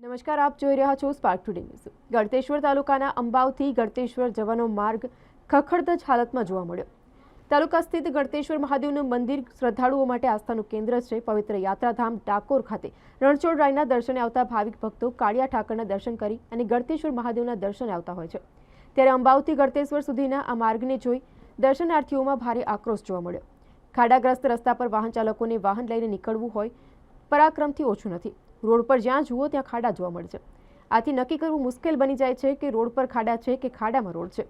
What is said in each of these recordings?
નમસ્કાર, આપ જોઈ રહ્યા છો સ્પાર્ક ટુડે ન્યૂઝ ગળતેશ્વર તાલુકાના અંબાવથી ગળતેશ્વર જવાનો માર્ગ ખખડતજ હાલતમાં જોવા મળ્યો. તાલુકા સ્થિત ગળતેશ્વર મહાદેવનું મંદિર શ્રદ્ધાળુઓ માટે આસ્થાનું કેન્દ્ર છે. પવિત્ર યાત્રાધામ ડાકોર ખાતે રણછોડ રાયના દર્શને આવતા ભાવિક ભક્તો કાળિયા ઠાકરના દર્શન કરી અને ગળતેશ્વર મહાદેવના દર્શને આવતા હોય છે. ત્યારે અંબાવથી ગળતેશ્વર સુધીના આ માર્ગને જોઈ દર્શનાર્થીઓમાં ભારે આક્રોશ જોવા મળ્યો. ખાડાગ્રસ્ત રસ્તા પર વાહન ચાલકોને વાહન લઈને નીકળવું હોય પરાક્રમથી ઓછું નથી. રોડ પર જ્યાં જુઓ ત્યાં ખાડા જોવા મળે છે. આથી નક્કી કરવું મુશ્કેલ બની જાય છે કે રોડ પર ખાડા છે કે ખાડામાં રોડ છે.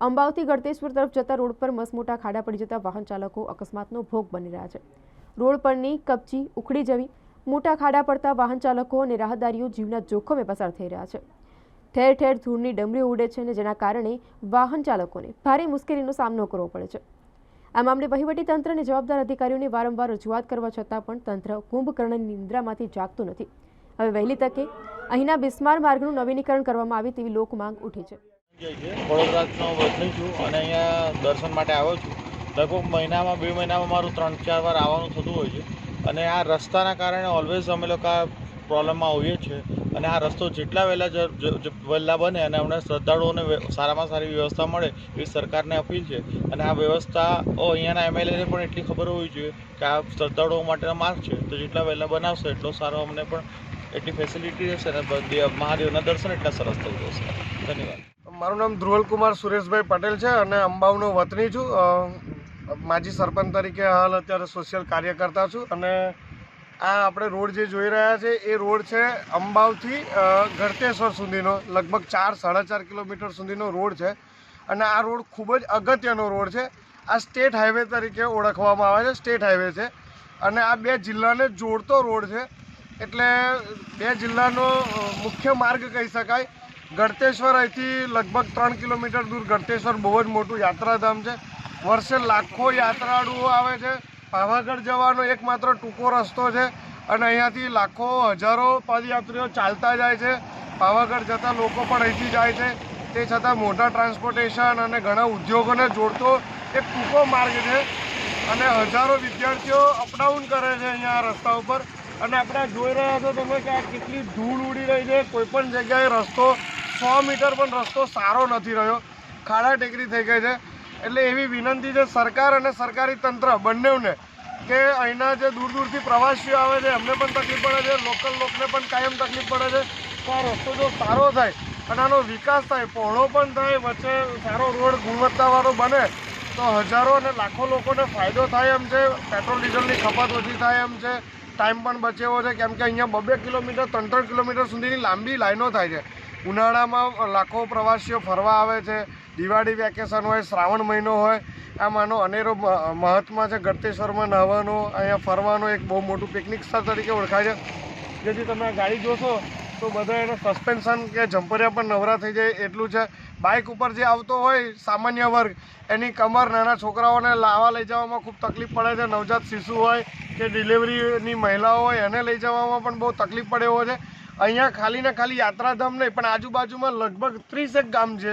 અંબાવથી ગળતેશ્વર તરફ જતા રોડ પર મસમોટા ખાડા પડી જતા વાહન ચાલકો અકસ્માતનો ભોગ બની રહ્યા છે. રોડ પરની કપચી ઉખડી જવી, મોટા ખાડા પડતા વાહન ચાલકો અને રાહદારીઓ જીવના જોખમે પસાર થઈ રહ્યા છે. ઠેર ઠેર ધૂળની ડમરીઓ ઉડે છે અને જેના કારણે વાહન ચાલકોને ભારે મુશ્કેલીનો સામનો કરવો પડે છે. આ મામલે વહીવટી તંત્ર અને જવાબદાર અધિકારીઓને વારંવાર રજૂઆત કરવા છતાં પણ તંત્ર કુંભકર્ણની નિંદ્રામાંથી જાગતું નથી. હવે વહેલી તકે અહીંના બિસ્માર માર્ગનું નવીનીકરણ કરવામાં આવે તેવી લોક માંગ ઉઠી છે. અને અહીંયા દર્શન માટે આવ્યો છું. લગભગ મહિનામાં, બે મહિનામાં મારું ત્રણ ચાર વાર આવવાનું થતું હોય છે. અને આ રસ્તાના કારણે ઓલવેઝ અમે લોકો પ્રોબ્લેમમાં હોઈએ છીએ. અને આ રસ્તો જેટલા વહેલા વહેલા બને અને અમને શ્રદ્ધાળુઓને સારામાં સારી વ્યવસ્થા મળે એવી સરકારને અપીલ છે. અને આ વ્યવસ્થા અહીંયાના એમએલએને પણ એટલી ખબર હોવી જોઈએ કે આ શ્રદ્ધાળુઓ માટેનો માર્ગ છે. તો જેટલા વહેલા બનાવશે, એટલો સારો અમને પણ એટલી ફેસિલિટી રહેશે અને મહાદેવના દર્શન એટલા સરસ થઈ જશે. ધન્યવાદ. મારું નામ ધ્રુવલ કુમાર સુરેશભાઈ પટેલ છે અને અંબાવનો વતની છું. માજી સરપંચ તરીકે હાલ અત્યારે સોશિયલ કાર્યકર્તા છું અને આ આપણે રોડ જે જોઈ રહ્યા છે, એ રોડ છે અંબાવથી ગળતેશ્વર સુધીનો, લગભગ ચાર, સાડા ચાર કિલોમીટર સુધીનો રોડ છે. અને આ રોડ ખૂબ જ અગત્યનો રોડ છે. આ સ્ટેટ હાઈવે તરીકે ઓળખવામાં આવે છે, સ્ટેટ હાઈવે છે. અને આ બે જિલ્લાને જોડતો રોડ છે. એટલે બે જિલ્લાનો મુખ્ય માર્ગ કહી શકાય. ગળતેશ્વર અહીંથી લગભગ ત્રણ કિલોમીટર દૂર ગળતેશ્વર બહુ જ મોટું યાત્રાધામ છે. વર્ષે લાખો યાત્રાળુઓ આવે છે. પાવાગઢ જવાનો એકમાત્ર ટૂંકો રસ્તો છે અને અહીંયાથી લાખો હજારો પદયાત્રીઓ ચાલતા જાય છે. પાવાગઢ જતા લોકો પણ અહીંથી જાય છે. તે છતાં મોટા ટ્રાન્સપોર્ટેશન અને ઘણા ઉદ્યોગોને જોડતો એક ટૂંકો માર્ગ છે અને હજારો વિદ્યાર્થીઓ અપડાઉન કરે છે અહીંયા રસ્તા ઉપર. અને આપણે જોઈ રહ્યા છો તમે કે આ કેટલી ધૂળ ઉડી રહી છે. કોઈપણ જગ્યાએ રસ્તો સો મીટર પણ રસ્તો સારો નથી રહ્યો. ખાડા ટેકરી થઈ ગઈ છે. એટલે એવી વિનંતી છે સરકાર અને સરકારી તંત્ર બંનેઓને કે અહીંના જે દૂર દૂરથી પ્રવાસીઓ આવે છે, એમને પણ તકલીફ પડે છે લોકલ લોકોને પણ કાયમ તકલીફ પડે છે તો આ રસ્તો જો સારો થાય અને આનો વિકાસ થાય, પહોળો પણ થાય, વચ્ચે સારો રોડ ગુણવત્તાવાળો બને, તો હજારો અને લાખો લોકોને ફાયદો થાય એમ છે, પેટ્રોલ, ડીઝલની ખપત ઓછી થાય એમ છે, ટાઈમ પણ બચેવો છે, કેમ કે અહીંયા બબે કિલોમીટર, ત્રણ ત્રણ કિલોમીટર સુધીની લાંબી લાઈનો થાય છે. ઉનાળામાં લાખો પ્રવાસીઓ ફરવા આવે છે. દિવાળી વેકેશન હોય, શ્રાવણ મહિનો હોય આમ આનો અનેરો મ- મહત્ત્વ છે, ગળતેશ્વરમાં નહાવાનો, અહીંયા ફરવાનો એક બહુ મોટું પિકનિક સ્થળ તરીકે ઓળખાય છે. જેથી તમે આ ગાડી જોશો તો બધા એને સસ્પેન્શન કે જમ્પરિયા પણ નવરા થઈ જાય એટલું છે. બાઇક ઉપર જે આવતો હોય, સામાન્ય વર્ગ, એની કમર નાના છોકરાઓને લાવવા લઈ જવામાં ખૂબ તકલીફ પડે છે. નવજાત શિશુ હોય કે ડિલિવરીની મહિલાઓ હોય, એને લઈ જવામાં પણ બહુ તકલીફ પડે એવો છે. અહીંયા ખાલી ને ખાલી યાત્રાધામ નહીં, પણ આજુબાજુમાં લગભગ ત્રીસેક ગામ છે,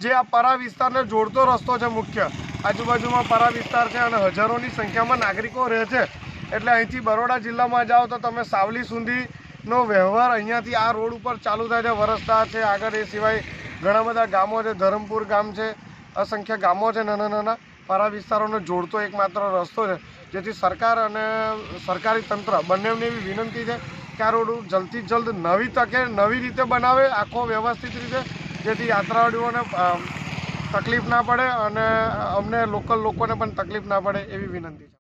જે આ પરા વિસ્તારને જોડતો રસ્તો છે મુખ્ય. આજુબાજુમાં પરા વિસ્તાર છે અને હજારોની સંખ્યામાં નાગરિકો રહે છે. એટલે અહીંથી બરોડા જિલ્લામાં જાઓ તો તમે સાવલી સુધીનો વ્યવહાર અહીંયાથી આ રોડ ઉપર ચાલુ થાય છે, વરસતા છે. આગળ એ સિવાય ઘણા બધા ગામો છે, ધરમપુર ગામ છે, અસંખ્ય ગામો છે, નાના નાના પરા વિસ્તારોને જોડતો એકમાત્ર રસ્તો છે. જેથી સરકાર અને સરકારી તંત્ર બંનેની એવી વિનંતી છે રોડ જલ્દથી જલ્દ નવી તકે નવી રીતે બનાવે, આખો વ્યવસ્થિત રીતે, જેથી યાત્રાળુઓને તકલીફ ના પડે અને અમને લોકલ લોકોને પણ તકલીફ ના પડે એવી વિનંતી છે.